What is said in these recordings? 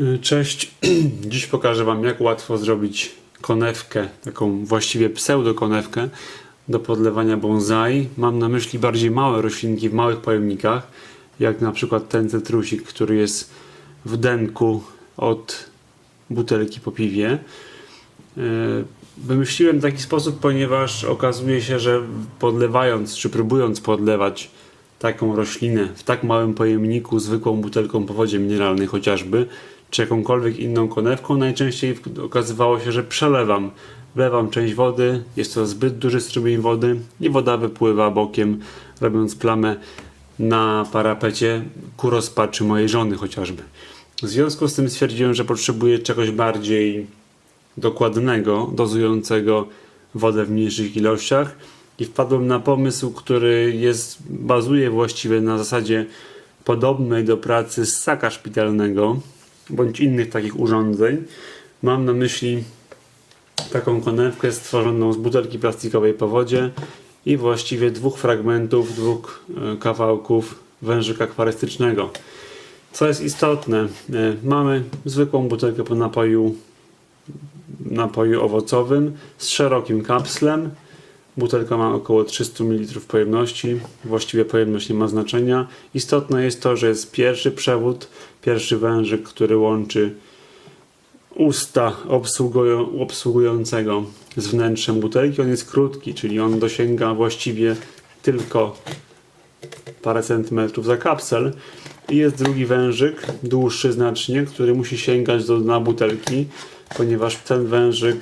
Y, Cześć. Dziś pokażę Wam, jak łatwo zrobić konewkę, taką właściwie pseudokonewkę do podlewania bonsai. Mam na myśli bardziej małe roślinki w małych pojemnikach, jak na przykład ten cytrusik, który jest w denku od butelki po piwie. Y, Wymyśliłem taki sposób, ponieważ okazuje się, że podlewając czy próbując podlewać taką roślinę w tak małym pojemniku, zwykłą butelką po wodzie mineralnej chociażby, czy jakąkolwiek inną konewką, najczęściej okazywało się, że przelewam. Wlewam część wody, jest to zbyt duży strumień wody i woda wypływa bokiem, robiąc plamę na parapecie ku rozpaczy mojej żony chociażby. W związku z tym stwierdziłem, że potrzebuję czegoś bardziej dokładnego, dozującego wodę w mniejszych ilościach i wpadłem na pomysł, który jest, bazuje właściwie na zasadzie podobnej do pracy ssaka szpitalnego bądź innych takich urządzeń. Mam na myśli taką konewkę stworzoną z butelki plastikowej po wodzie i właściwie dwóch fragmentów, dwóch e, kawałków wężyka akwarystycznego. Co jest istotne, e, mamy zwykłą butelkę po napoju napoju owocowym z szerokim kapslem. Butelka ma około 300 ml pojemności. Właściwie pojemność nie ma znaczenia. Istotne jest to, że jest pierwszy przewód, pierwszy wężyk, który łączy usta obsługują, obsługującego z wnętrzem butelki. On jest krótki, czyli on dosięga właściwie tylko parę centymetrów za kapsel. I jest drugi wężyk, dłuższy znacznie, który musi sięgać do dna butelki, ponieważ ten wężyk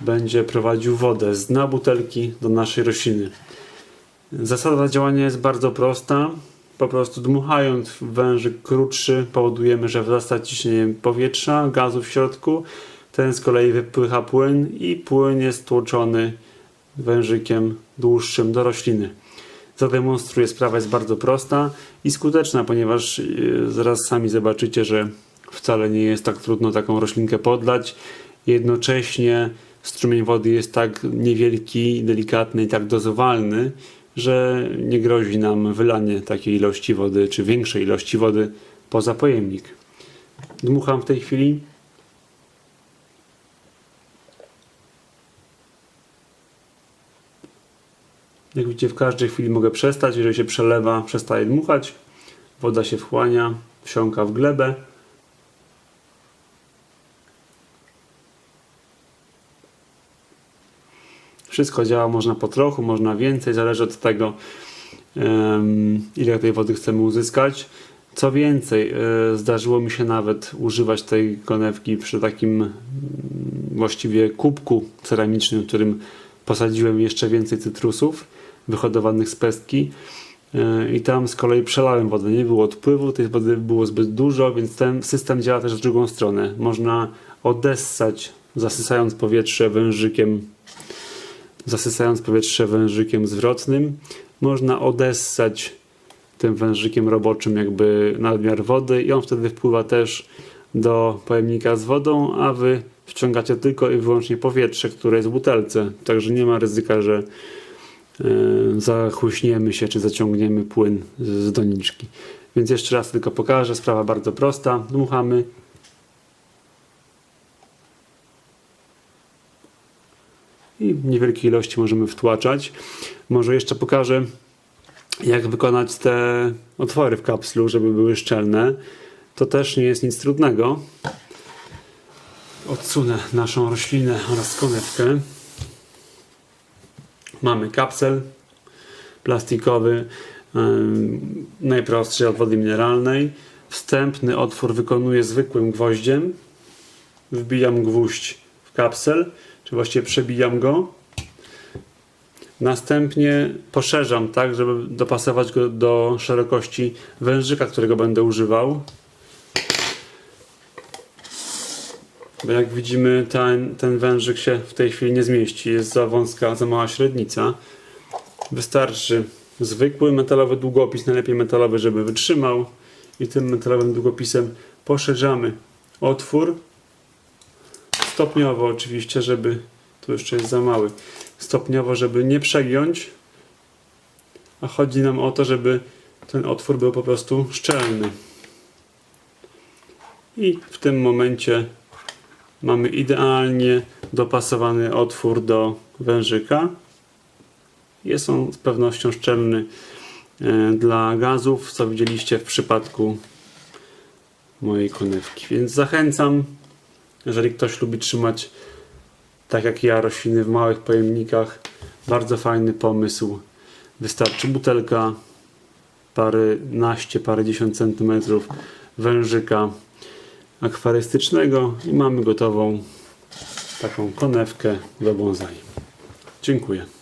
będzie prowadził wodę z dna butelki do naszej rośliny. Zasada działania jest bardzo prosta. Po prostu dmuchając w wężyk krótszy powodujemy, że wzrasta ciśnienie powietrza, gazu w środku. Ten z kolei wypłycha płyn i płyn jest tłoczony wężykiem dłuższym do rośliny. Zademonstruję, sprawa jest bardzo prosta i skuteczna, ponieważ yy, zaraz sami zobaczycie, że wcale nie jest tak trudno taką roślinkę podlać. Jednocześnie strumień wody jest tak niewielki, delikatny i tak dozowalny, że nie grozi nam wylanie takiej ilości wody, czy większej ilości wody poza pojemnik. Dmucham w tej chwili. Jak widzicie, w każdej chwili mogę przestać. Jeżeli się przelewa, przestaje dmuchać. Woda się wchłania, wsiąka w glebę. Wszystko działa, można po trochu, można więcej, zależy od tego, ile tej wody chcemy uzyskać. Co więcej, e, zdarzyło mi się nawet używać tej konewki przy takim mm, właściwie kubku ceramicznym, w którym posadziłem jeszcze więcej cytrusów wyhodowanych z pestki. E, I tam z kolei przelałem wodę. Nie było odpływu, tej wody było zbyt dużo, więc ten system działa też w drugą stronę. Można odessać, zasysając powietrze wężykiem zasysając powietrze wężykiem zwrotnym, można odessać tym wężykiem roboczym jakby nadmiar wody i on wtedy wpływa też do pojemnika z wodą, a wy wciągacie tylko i wyłącznie powietrze, które jest w butelce. Także nie ma ryzyka, że e, zachłyśniemy się czy zaciągniemy płyn z doniczki. Więc jeszcze raz tylko pokażę, sprawa bardzo prosta. Dmuchamy. I niewielkiej ilości możemy wtłaczać. Może jeszcze pokażę, jak wykonać te otwory w kapslu, żeby były szczelne. To też nie jest nic trudnego. Odsunę naszą roślinę oraz konewkę. Mamy kapsel plastikowy, najprostszy od wody mineralnej. Wstępny otwór wykonuję zwykłym gwoździem. Wbijam gwóźdź w kapsel, czy właściwie przebijam go. Następnie poszerzam tak, żeby dopasować go do szerokości wężyka, którego będę używał. Bo jak widzimy, ten, ten wężyk się w tej chwili nie zmieści. Jest za wąska, za mała średnica. Wystarczy zwykły metalowy długopis, najlepiej metalowy, żeby wytrzymał. I tym metalowym długopisem poszerzamy otwór stopniowo oczywiście, żeby tu jeszcze jest za mały. Stopniowo, żeby nie przegiąć, a chodzi nam o to, żeby ten otwór był po prostu szczelny. I w tym momencie mamy idealnie dopasowany otwór do wężyka. Jest on z pewnością szczelny e, dla gazów, co widzieliście w przypadku mojej konewki. Więc zachęcam, jeżeli ktoś lubi trzymać tak jak ja rośliny w małych pojemnikach, bardzo fajny pomysł. Wystarczy butelka, parę naście, parę dziesiąt centymetrów wężyka akwarystycznego i mamy gotową taką konewkę do bonsai. Dziękuję.